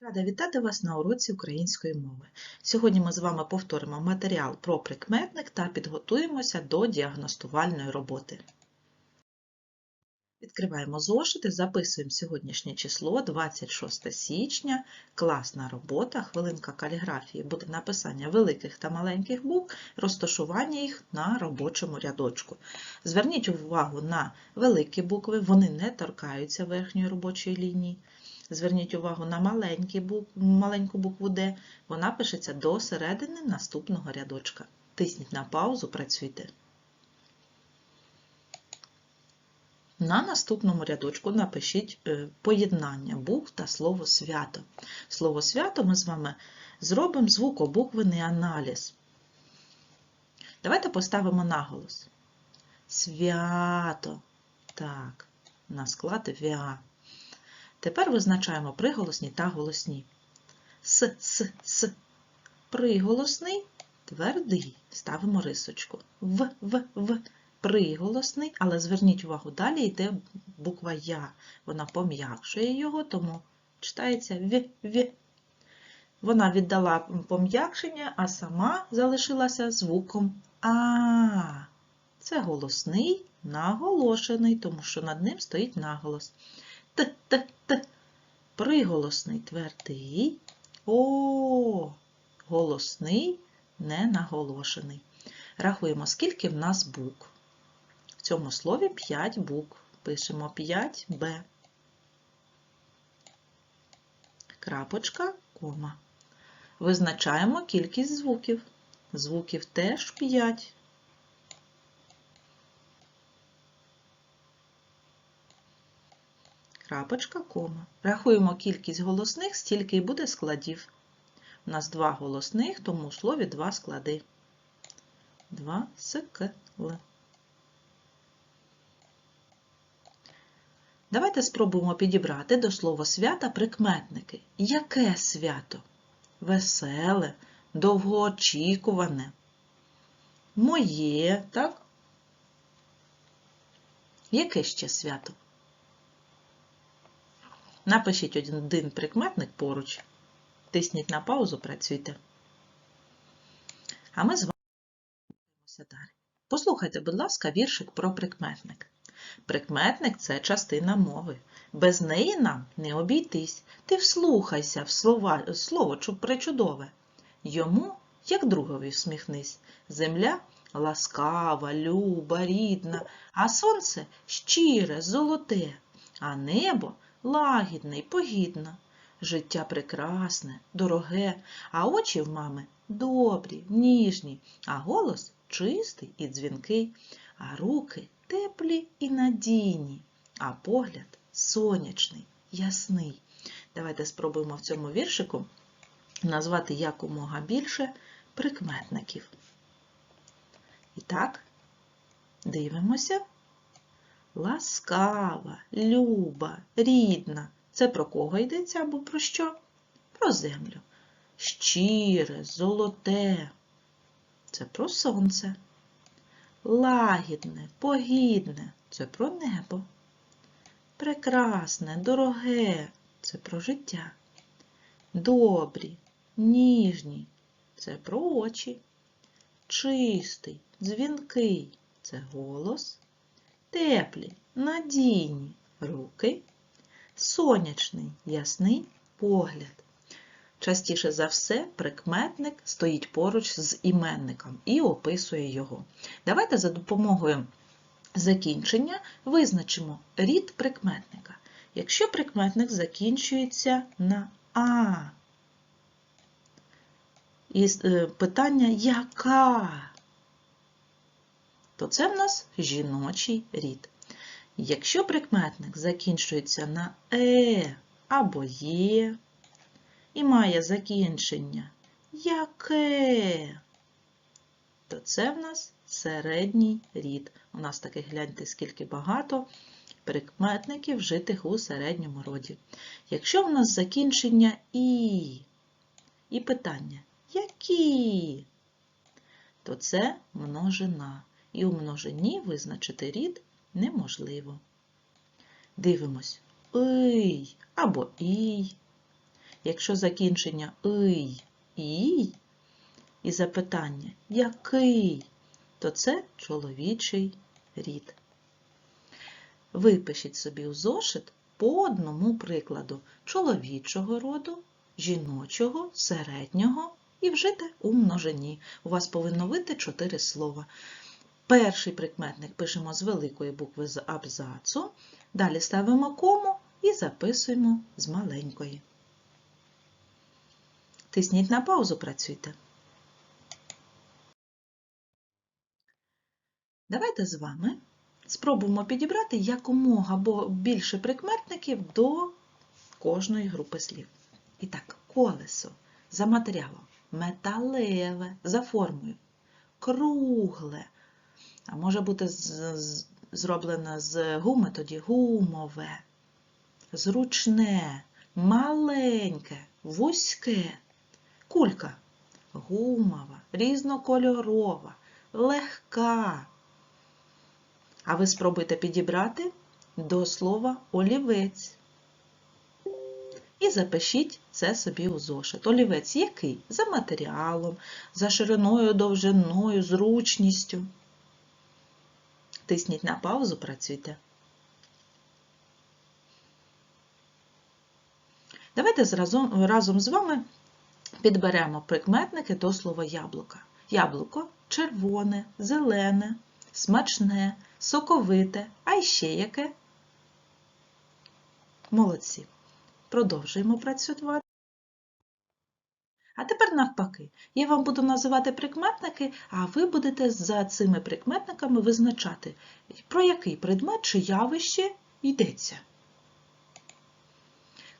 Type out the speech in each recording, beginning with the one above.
Рада вітати вас на уроці української мови. Сьогодні ми з вами повторимо матеріал про прикметник та підготуємося до діагностувальної роботи. Відкриваємо зошити, записуємо сьогоднішнє число 26 січня. Класна робота, хвилинка каліграфії буде написання великих та маленьких букв, розташування їх на робочому рядочку. Зверніть увагу на великі букви, вони не торкаються верхньої робочої лінії. Зверніть увагу на бук- маленьку букву Д. Вона пишеться до середини наступного рядочка. Тисніть на паузу, працюйте. На наступному рядочку напишіть е, поєднання букв та слово свято. Слово свято ми з вами зробимо звукобуквений аналіз. Давайте поставимо наголос. Свято. Так, на склад віа. Тепер визначаємо приголосні та голосні. С, с, с. Приголосний, твердий. Ставимо рисочку. В, в, в. Приголосний, але зверніть увагу, далі йде буква Я. Вона пом'якшує його, тому читається В, В. Вона віддала пом'якшення, а сама залишилася звуком А. Це голосний, наголошений, тому що над ним стоїть наголос. Т, т, т. Приголосний твердий. О. Голосний, не наголошений. Рахуємо, скільки в нас букв. В цьому слові 5 букв. Пишемо 5Б. Крапочка, кома. Визначаємо кількість звуків. Звуків теж 5. Крапочка, кома. Рахуємо кількість голосних, стільки й буде складів. У нас два голосних, тому у слові два склади. Два скл. Давайте спробуємо підібрати до слова свята прикметники. Яке свято? Веселе, довгоочікуване. Моє, так? Яке ще свято? Напишіть один прикметник поруч. Тисніть на паузу, працюйте. А ми з вами далі. Послухайте, будь ласка, віршик про прикметник. Прикметник це частина мови. Без неї нам не обійтись. Ти вслухайся в слова, слово чу- причудове. Йому, як другові, всміхнись. Земля ласкава, люба, рідна, а сонце щире, золоте, а небо лагідне й погідне. Життя прекрасне, дороге, а очі в мами добрі, ніжні, а голос чистий і дзвінкий, а руки теплі і надійні, а погляд сонячний, ясний. Давайте спробуємо в цьому віршику назвати якомога більше прикметників. І так, дивимося. Ласкава, люба, рідна. Це про кого йдеться або про що? Про землю. Щире, золоте. Це про сонце. Лагідне, погідне це про небо. Прекрасне, дороге це про життя. Добрі, ніжні це про очі. Чистий, дзвінкий це голос. Теплі, надійні руки. Сонячний, ясний погляд. Частіше за все, прикметник стоїть поруч з іменником і описує його. Давайте за допомогою закінчення визначимо рід прикметника. Якщо прикметник закінчується на А, і е, питання яка, то це в нас жіночий рід. Якщо прикметник закінчується на Е або Є, і має закінчення яке, то це в нас середній рід. У нас таких гляньте, скільки багато прикметників вжитих у середньому роді. Якщо в нас закінчення і, і питання які, то це множина. І у множині визначити рід неможливо. Дивимось ий або ій. Якщо закінчення ий, ій і запитання який, то це чоловічий рід. Випишіть собі у зошит по одному прикладу чоловічого роду, жіночого, середнього і вжити у множині. У вас повинно вийти чотири слова. Перший прикметник пишемо з великої букви з абзацу, далі ставимо кому і записуємо з маленької. Тисніть на паузу, працюйте. Давайте з вами спробуємо підібрати якомога більше прикметників до кожної групи слів. І так, колесо за матеріалом, металеве за формою, кругле, а може бути зроблене з гуми, тоді гумове, зручне, маленьке, вузьке, кулька, гумова, різнокольорова, легка. А ви спробуйте підібрати до слова олівець. І запишіть це собі у зошит. Олівець який? За матеріалом, за шириною, довжиною, зручністю. Тисніть на паузу, працюйте. Давайте разом, з вами підберемо прикметники до слова яблука. Яблуко червоне, зелене, смачне, соковите, а ще яке? Молодці. Продовжуємо працювати. А тепер навпаки, я вам буду називати прикметники, а ви будете за цими прикметниками визначати, про який предмет чи явище йдеться.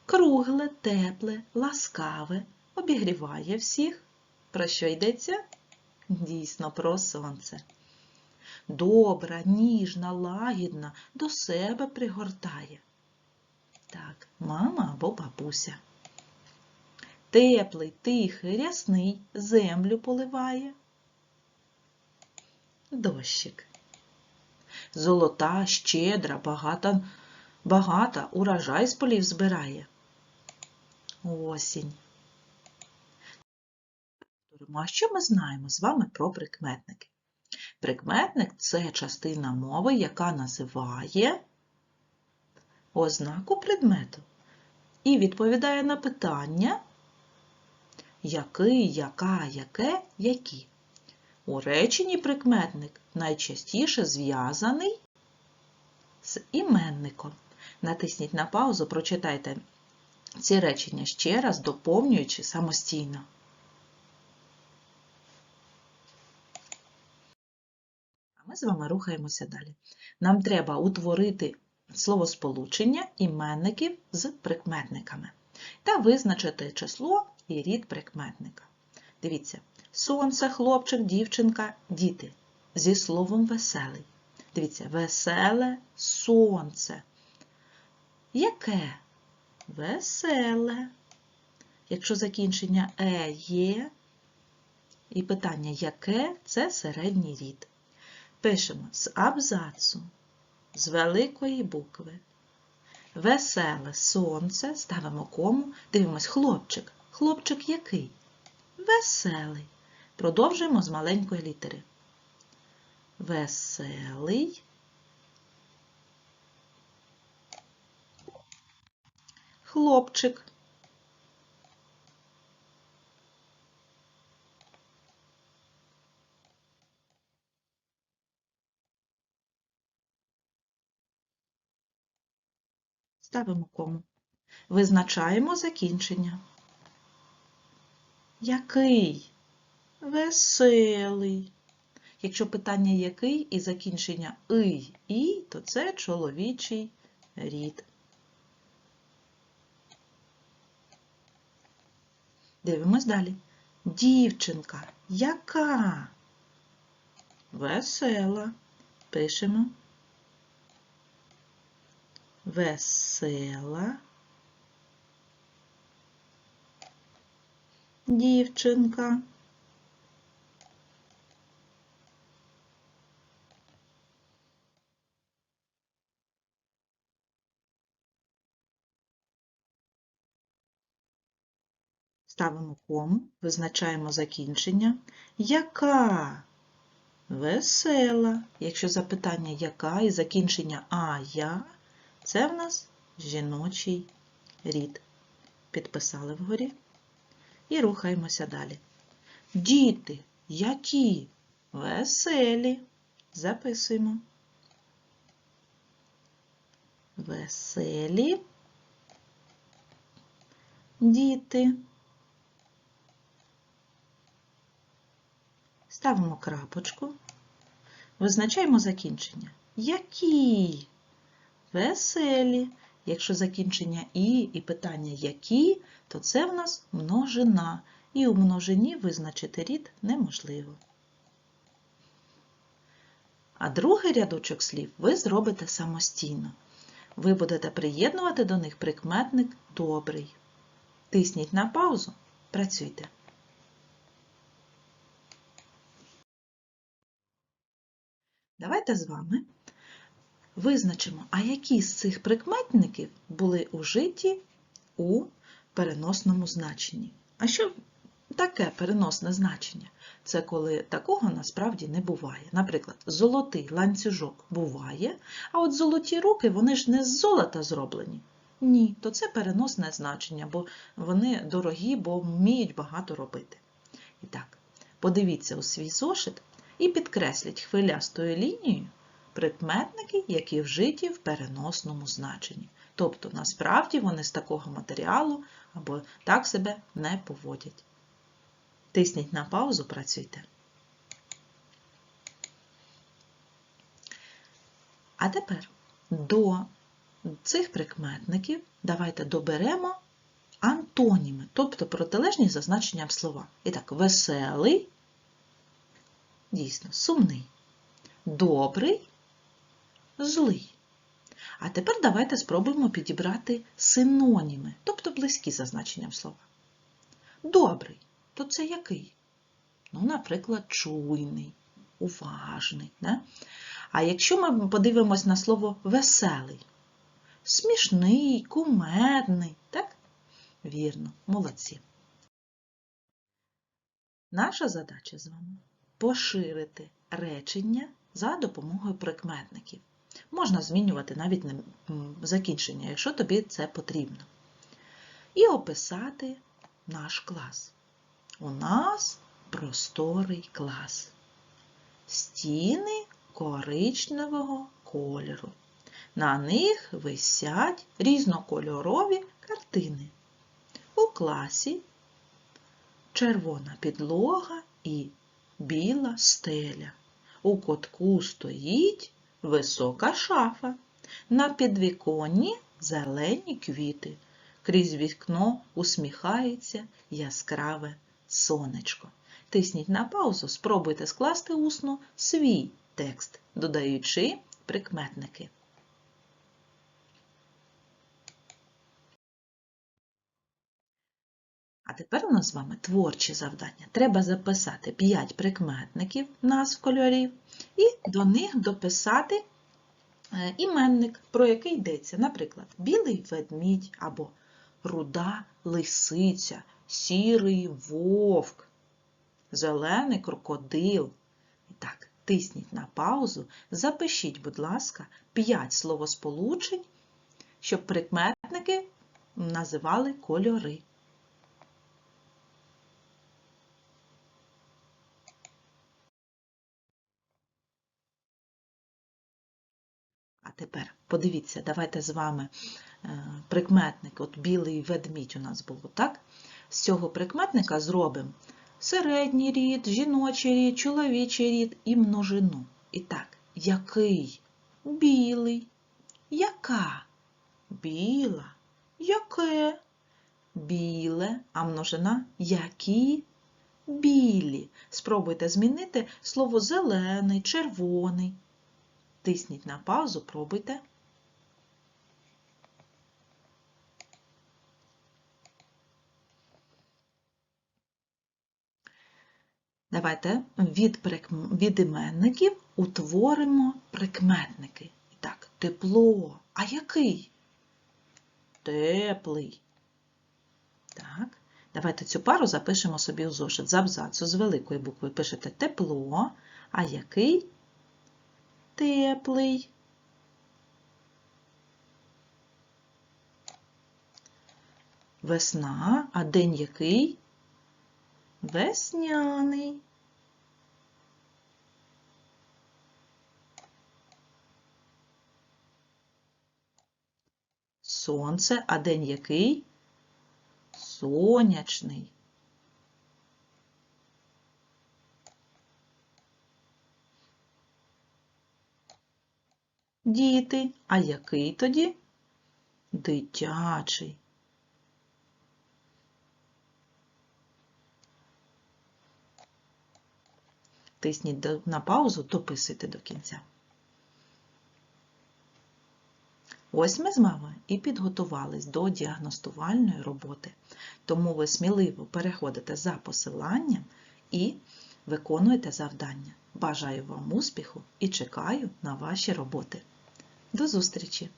Кругле, тепле, ласкаве, обігріває всіх. Про що йдеться? Дійсно, про сонце. Добра, ніжна, лагідна, до себе пригортає. Так, мама або бабуся. Теплий, тихий, рясний, землю поливає. Дощик. Золота, щедра, багата, багата, урожай з полів збирає. Осінь. А що ми знаємо з вами про прикметники? Прикметник це частина мови, яка називає ознаку предмету і відповідає на питання, який, яка, яке, які. У реченні прикметник найчастіше зв'язаний з іменником. Натисніть на паузу, прочитайте ці речення ще раз, доповнюючи самостійно. А ми з вами рухаємося далі. Нам треба утворити словосполучення іменників з прикметниками та визначити число і рід прикметника. Дивіться, сонце, хлопчик, дівчинка, діти зі словом веселий. Дивіться, веселе сонце. Яке? Веселе. Якщо закінчення е є, і питання яке це середній рід. Пишемо з абзацу з великої букви. Веселе сонце, ставимо кому, дивимось хлопчик. Хлопчик який? Веселий. Продовжуємо з маленької літери. Веселий. Хлопчик. Ставимо кому. Визначаємо закінчення. Який? Веселий. Якщо питання який і закінчення «ий», «і», то це чоловічий рід. Дивимось далі. Дівчинка. Яка? Весела. Пишемо весела дівчинка. Ставимо кому, визначаємо закінчення. Яка? Весела. Якщо запитання яка і закінчення а я, це в нас жіночий рід. Підписали вгорі. І рухаємося далі. Діти, які? Веселі. Записуємо. Веселі. Діти. Ставимо крапочку. Визначаємо закінчення. Які? Веселі. Якщо закінчення і і питання які, то це в нас множина. І у множині визначити рід неможливо. А другий рядочок слів ви зробите самостійно. Ви будете приєднувати до них прикметник добрий. Тисніть на паузу, працюйте. Давайте з вами визначимо, а які з цих прикметників були ужиті у переносному значенні. А що таке переносне значення? Це коли такого насправді не буває. Наприклад, золотий ланцюжок буває, а от золоті руки, вони ж не з золота зроблені. Ні, то це переносне значення, бо вони дорогі, бо вміють багато робити. І так, подивіться у свій зошит і підкресліть хвилястою лінією прикметники, які вжиті в переносному значенні. Тобто, насправді вони з такого матеріалу або так себе не поводять. Тисніть на паузу, працюйте. А тепер до цих прикметників давайте доберемо антоніми, тобто протилежні за значенням слова. І так, веселий, дійсно, сумний, добрий, злий. А тепер давайте спробуємо підібрати синоніми, тобто близькі за значенням слова. Добрий, то це який? Ну, наприклад, чуйний, уважний. Не? А якщо ми подивимось на слово веселий, смішний, кумедний, так? Вірно, молодці. Наша задача з вами поширити речення за допомогою прикметників. Можна змінювати навіть закінчення, якщо тобі це потрібно. І описати наш клас. У нас просторий клас. Стіни коричневого кольору. На них висять різнокольорові картини. У класі червона підлога і біла стеля. У котку стоїть висока шафа. На підвіконні зелені квіти. Крізь вікно усміхається яскраве сонечко. Тисніть на паузу, спробуйте скласти усно свій текст, додаючи прикметники. Тепер у нас з вами творчі завдання. Треба записати 5 прикметників назв кольорів і до них дописати е, іменник, про який йдеться. Наприклад, білий ведмідь або руда лисиця, сірий вовк, зелений крокодил. Так, тисніть на паузу, запишіть, будь ласка, 5 словосполучень, щоб прикметники називали кольори. Тепер подивіться, давайте з вами е, прикметник, от білий ведмідь у нас було, так? З цього прикметника зробимо середній рід, жіночий рід, чоловічий рід і множину. І так, який? Білий. Яка? Біла. Яке? Біле, а множина які? Білі. Спробуйте змінити слово зелений, червоний. Тисніть на паузу, пробуйте. Давайте від, від іменників утворимо прикметники. І так, тепло. А який? Теплий. Так. Давайте цю пару запишемо собі у зошит. З абзацу з великої букви пишете тепло, а який теплий. Весна, а день який? Весняний. Сонце, а день який? Сонячний. Діти, а який тоді? Дитячий. Тисніть на паузу, дописуйте до кінця. Ось ми з вами і підготувались до діагностувальної роботи. Тому ви сміливо переходите за посиланням і виконуєте завдання. Бажаю вам успіху і чекаю на ваші роботи. До зустрічі!